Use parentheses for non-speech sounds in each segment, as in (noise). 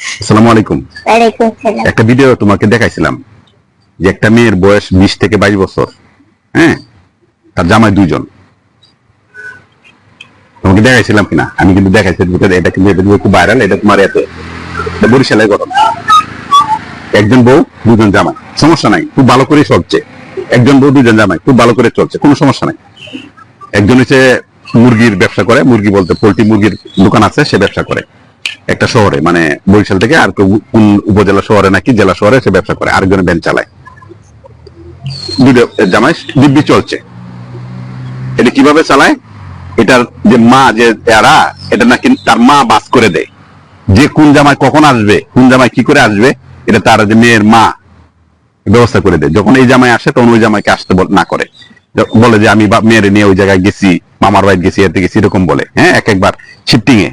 আসসালামু আলাইকুম। একটা ভিডিও তোমাকে দেখাইছিলাম যে একটা মেয়ের বয়স বিশ থেকে বাইশ বছর হ্যাঁ? তার জামাই দুইজন। তোমাকে দেখাইছিলাম কিনা? আমি কিন্তু দেখাইছি because এটা কিন্তু এটা খুব ভাইরাল এটা তোমার এতে। বরিশালের ঘটনা। একজন বউ দুজন জামাই। সমস্যা নাই খুব ভালো করে চলছে। একজন বউ দুজন জামাই খুব ভালো করে চলছে কোনো সমস্যা নাই। একজন হচ্ছে মুরগির ব্যবসা করে মুরগি বলতে পোল্ট্রি মুরগির দোকান আছে সে ব্যবসা করে। একটা শহরে মানে বরিশাল থেকে আর কোন উপজেলা শহরে নাকি জেলা শহরে সে ব্যবসা করে, আরেকজন ভ্যান চালায়। দুটো জামাই দিব্যি চলছে। এটা কীভাবে চালায়? এটার যে মা যে এরা, এটা নাকি তার মা বাস করে দেয়। যে কোন জামাই কখন আসবে, কোন জামাই কি করে আসবে, এটা তার যে মেয়ের মা ব্যবস্থা করে দেয়। যখন এই জামাই আসে, তখন ওই জামাইকে আসতে না করে। বলে যে আমি মেয়ের নিয়ে ওই জায়গায় গেছি, মামার বাড়ি গেছি এতে গেছি এরকম বলে। হ্যাঁ এক একবার শিফটিং এ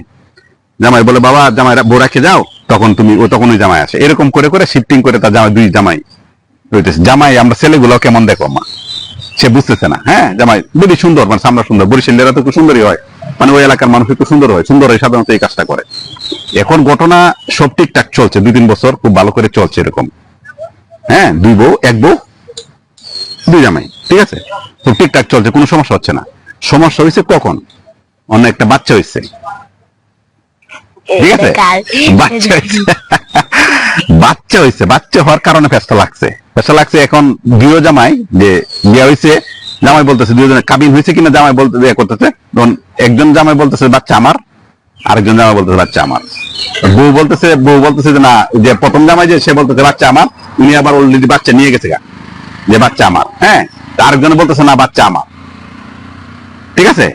জামাই বলে, বাবা, জামাই, বউ রাখে যাও তখন তুমি, ও তখন ওই জামাই আসে এরকম করে করে শিফটিং করে তার জামাই, দুই জামাই রইতেছে। জামাই, আমরা ছেলেগুলো কেমন দেখো, মা? সে বুঝতেছে না। হ্যাঁ জামাই বেশি সুন্দর মানে সামনা সুন্দর। বরিশালেরা তো খুব সুন্দরই হয়। মানে ওই এলাকার মানুষ একটু সুন্দর হয়। সুন্দর হয় সাধারণত এই কাজটা করে। এখন ঘটনা সব ঠিকঠাক চলছে। দুই তিন বছর খুব ভালো করে চলছে এরকম। হ্যাঁ দুই বউ, এক বউ, দুই জামাই, ঠিক আছে? তো ঠিকঠাক চলছে, কোনো সমস্যা হচ্ছে না। সমস্যা হয়েছে কখন? অন্য একটা বাচ্চা হয়েছে। ঠিক আছে? বাচ্চা (laughs) বাচ্চা হয়েছে। বাচ্চা হওয়ার কারণে ফেসটা লাগছে। ফেসটা লাগছে এখন জামাই যে বিয়ে হয়েছে জামাই বলতেছে দুজনে কাবিন হয়েছে কিনা জামাই বলতে বিয়ে করতেছে। তখন একজন জামাই বলতেছে বাচ্চা আমার। আরেকজন জামাই বলতেছে বাচ্চা আমার। বউ বলতেছে বউ বলতেছে যে না যে প্রথম জামাই যে সে বলতেছে বাচ্চা আমার। উনি আবার অলরেডি বাচ্চা নিয়ে গেছে গা। যে বাচ্চা আমার। হ্যাঁ? আরেকজন বলতেছে না বাচ্চা আমার। ঠিক আছে?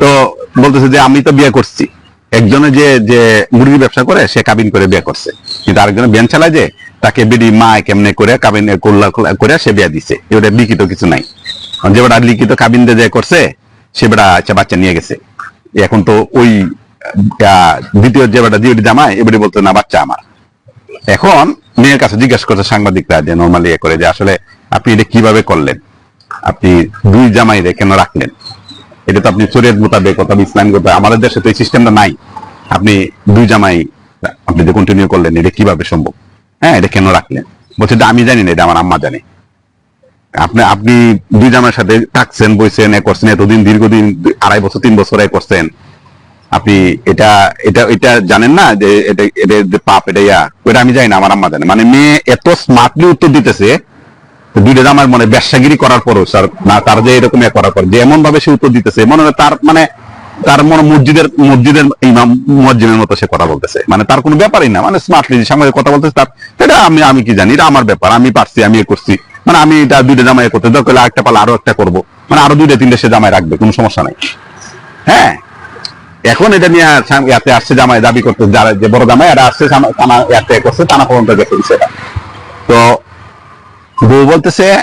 তো বলতেছে যে আমি তো বিয়ে করছি। একজনে যে যে মুরগি ব্যবসা করে, সে কাবিন করে বিয়ে করছে। কিন্তু আরেকজনে বিয়ান চালায় যে, তাকে বিডি মা কেমনে করে কাবিন করলা করে সে বিয়ে দিছে। এবারে লিখিত কিছু নাই। যে বেটা লিখিত কাবিন দিয়ে যে করছে, সে বেটা বাচ্চা নিয়ে গেছে। এখন তো ওই দ্বিতীয় যে বেটা দ্বিতীয় জামাই, এবারে বলতো, না, বাচ্চা আমার। এখন মেয়ের কাছে জিজ্ঞাসা করছে সাংবাদিকরা যে নর্মালি এ করে যে, আসলে আপনি এটা কীভাবে করলেন? আপনি দুই জামাইরে কেন রাখলেন? এটা তো আপনি শরীয়ত মোতাবেক অথবা ইসলাম মোতাবেক আমাদের দেশে তো এই সিস্টেমটা নাই। আপনি দুই জামাই, আপনি যে কন্টিনিউ করলেন, এটা কীভাবে সম্ভব? হ্যাঁ এটা কেন রাখলেন? বলছে এটা আমি জানি না, এটা আমার আম্মা জানে। আপনি আপনি দুই জামাইয়ের সাথে থাকছেন, বইছেন, এ করছেন, এতদিন, দীর্ঘদিন আড়াই বছর, তিন বছর এ করছেন। আপনি এটা এটা এটা জানেন না যে এটা এটা পাপ, এটা ইয়া। ওটা আমি জানি না, আমার আম্মা জানে। মানে মেয়ে এত স্মার্টলি উত্তর দিতেছে দুইটা জামার মনে ব্যবসাগিরি করার পরও, স্যার, না, তার যে এরকম করার পর, যে এমন ভাবে সে উত্তর দিতেছে, মনে হয় তার মানে তার মনে মসজিদের মসজিদের মসজিদের মতো সে কথা বলতেছে। মানে তার কোনো ব্যাপারই না মানে স্মার্টলি সাংবাদিক কথা বলতেছে, তার, এটা আমি আমি কি জানি, এটা আমার ব্যাপার, আমি পারছি, আমি এ করছি। মানে আমি এটা দুইটা জামাই করতে দরকার হলে আরেকটা পালে, আরও একটা করব। মানে আরও দুইটা, তিনটা সে জামাই রাখবে, কোনো সমস্যা নাই। হ্যাঁ এখন এটা নিয়ে ইয়াতে আসছে জামাই, দাবি করতে যারা যে বড় জামাই, এরা আসছে, থানা ইয়াতে করছে, থানা পর্যন্ত গেছে তো বউ বলতেছে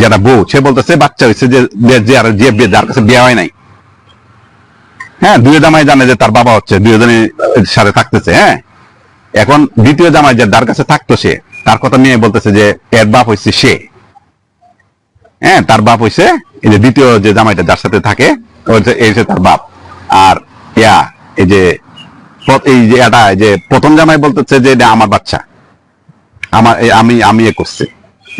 যারা বউ, সে বলতেছে, বাচ্চা হয়েছে যে, যে- যে, আর- যে বিয়ে- যার কাছে বিয়ে হয় নাই। হ্যাঁ দুই জামাই জানে যে তার বাবা হচ্ছে দুজনে সাথে থাকতেছে হ্যাঁ। এখন দ্বিতীয় জামাই যে যার কাছে থাকতো সে, তার কথা নিয়ে বলতেছে যে, এর বাপ হচ্ছে সে। হ্যাঁ তার বাপ হইছে এই যে দ্বিতীয় যে জামাইটা যার সাথে থাকে এই হচ্ছে তার বাপ। আর ইয়া, এই যে এই যে, এটা যে, প্রথম জামাই বলতেছে যে, এটা আমার বাচ্চা। আমার আমি আমি এ করছি।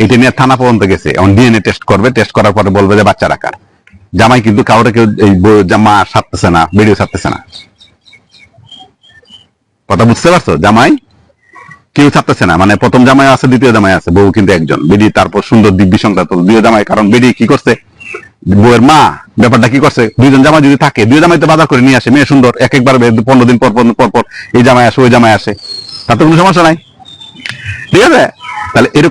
এটা নিয়ে থানা পর্যন্ত গেছে। এখন ডিএনএ টেস্ট করবে টেস্ট করার পরে বলবে যে বাচ্চা রাখার জামাই কিন্তু কাউরে কেউ এই জামা সারতেছে না ভিডিও সারতেছে না। কথা বুঝতে পারছ? জামাই কেউ ছাড়তেছে না। মানে প্রথম জামাই আছে, দ্বিতীয় জামাই আছে, বউ কিন্তু একজন। বেডি তারপর সুন্দর দিব্যি সংখ্যা তো দুই জামাই, কারণ বেডি কি করছে? বউয়ের মা, ব্যাপারটা কি করছে? দুইজন জামাই যদি থাকে, দুই জামাই তো বাজার করে নিয়ে আসে, মেয়ে সুন্দর, এক একবার পনেরো দিন পর পর পর এই জামাই আসে, ওই জামাই আসে। তাতে কোনো সমস্যা নাই। ঠিক আছে? তাহলে এরকম